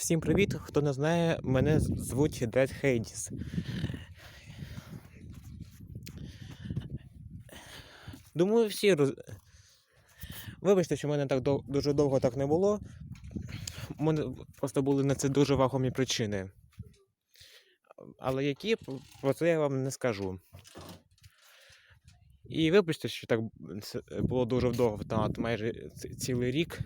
Всім привіт! Хто не знає, мене звуть Дед Хейдіс. Думаю, всі роз... Вибачте, що в мене так дов... дуже довго так не було. У мене просто були на це дуже вагомі причини. Але які про це я вам не скажу. І вибачте, що так було дуже довго, майже цілий рік.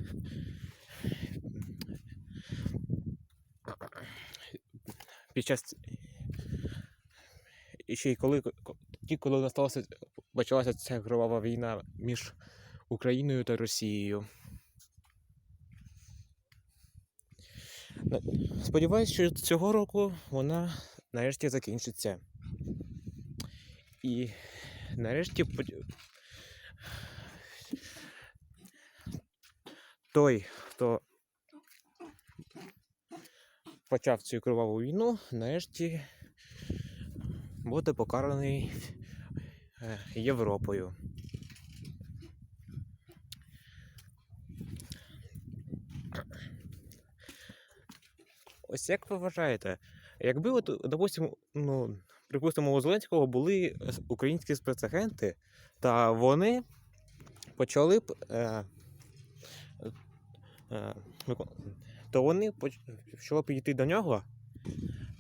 Під час. І ще й коли, тоді, коли насталася, почалася ця кривава війна між Україною та Росією. Сподіваюсь, що цього року вона нарешті закінчиться. І нарешті той, хто почав цю криваву війну, нарешті буде покараний е, Європою. Ось як ви вважаєте, якби, от, допустимо, ну, припустимо, у Зеленського були українські спецагенти, та вони почали б. Е, е, то вони почали підійти до нього,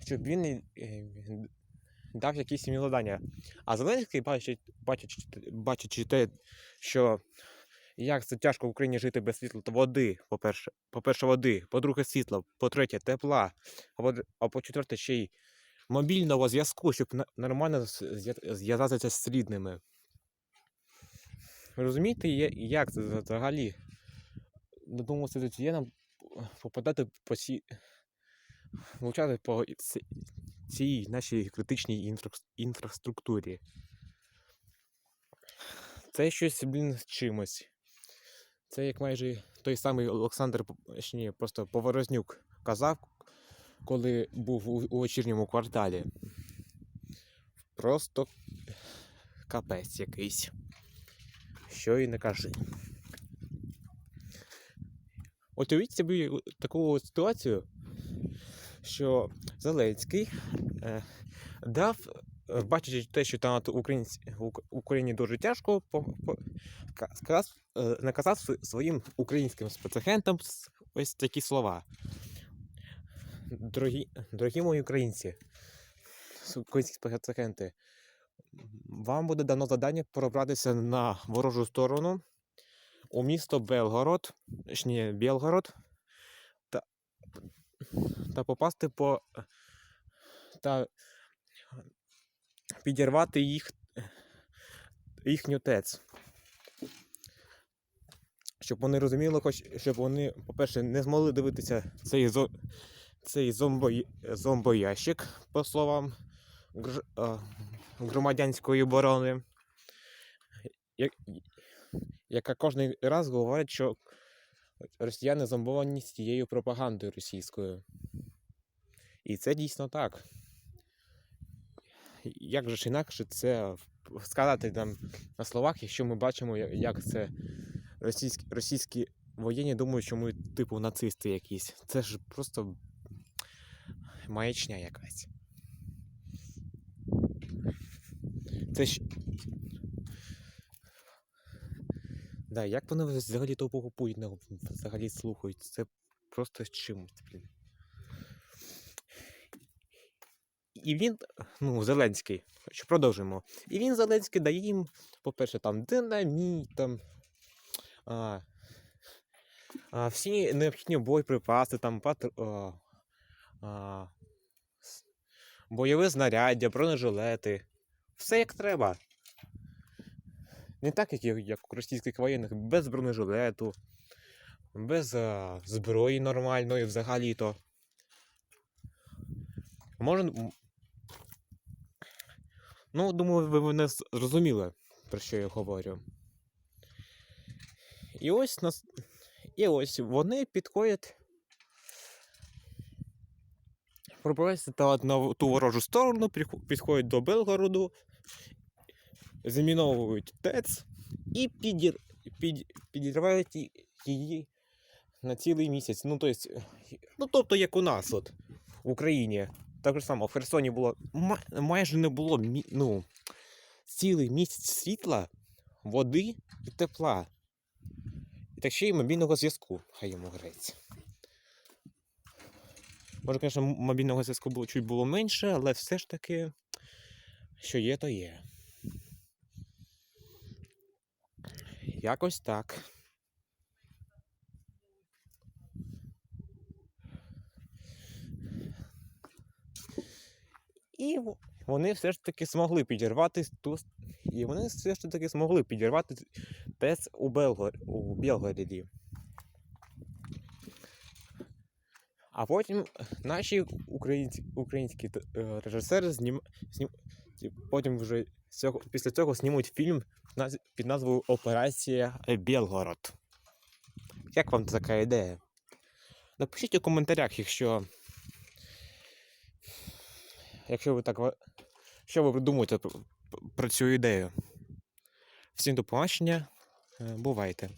щоб він е, дав якісь їм завдання. А Зеленський, бачить, те, що як це тяжко в Україні жити без світла та води, по-перше, по-перше, води, по-друге, світла, по-третє, тепла, а по- а по-четверте, ще й мобільного зв'язку, щоб нормально зв'язатися з рідними. Розумієте, як це взагалі? Думаю, це нам попадати по сі... влучати по цій нашій критичній інфра- інфраструктурі. Це щось, блін, з чимось. Це як майже той самий Олександр, ні, просто Поворознюк казав, коли був у, у вечірньому кварталі. Просто капець якийсь. Що і не кажи. От уявіть собі таку ситуацію, що Зеленський е, дав, е, бачачи те, що там в Україні дуже тяжко, по, по, ка- сказав, е, наказав своїм українським спецагентам ось такі слова. Дорогі, дорогі мої українці, українські спецагенти, вам буде дано завдання пробратися на ворожу сторону у місто Белгород, точніше Білгород, та, та попасти по та підірвати їх їхню ТЕЦ. Щоб вони розуміли, хоч щоб вони, по-перше, не змогли дивитися цей, зо, цей зомбой, зомбоящик, по словам громадянської оборони, яка кожен раз говорить, що росіяни зомбовані з тією пропагандою російською. І це дійсно так. Як же ж інакше це сказати нам на словах, якщо ми бачимо, як це російські, російські воєнні думають, що ми типу нацисти якісь. Це ж просто маячня якась. Це ж. Да, як вони взагалі того Путіна взагалі слухають? Це просто з чимось, блін. І він, ну, Зеленський, що продовжимо. І він Зеленський дає їм, по-перше, там динаміт, там, а, а, всі необхідні боєприпаси, там, патр, а, а, бойове знаряддя, бронежилети. Все як треба. Не так, як, як у російських воєнних, без бронежилету, без а, зброї нормальної взагалі-то. Може. Ну, думаю, ви мене зрозуміли, про що я говорю. І ось нас. І ось вони підходять. Пробираються та на ту ворожу сторону, підходять до Белгороду, заміновують ТЕЦ і підір... під... підірвають її на цілий місяць. Ну, тобто, Ну, тобто, як у нас, от, в Україні. Так же само, в Херсоні було ма- майже не було ну, цілий місяць світла, води і тепла. І так ще й мобільного зв'язку, хай йому греться. Може, звісно, мобільного зв'язку було чуть було менше, але все ж таки, що є, то є. Якось так. І вони все ж таки змогли підірвати ту. І вони все ж таки змогли підірвати ТЕЦ у, Белгор... у Білгороді. А потім наші українці... українські е, режисери знім... Знім... потім вже цього... після цього знімуть фільм під назвою Операція Білгород. Як вам така ідея? Напишіть у коментарях, якщо. Якщо ви так. Що ви думаєте про- цю ідею? Всім до побачення. Е, Бувайте.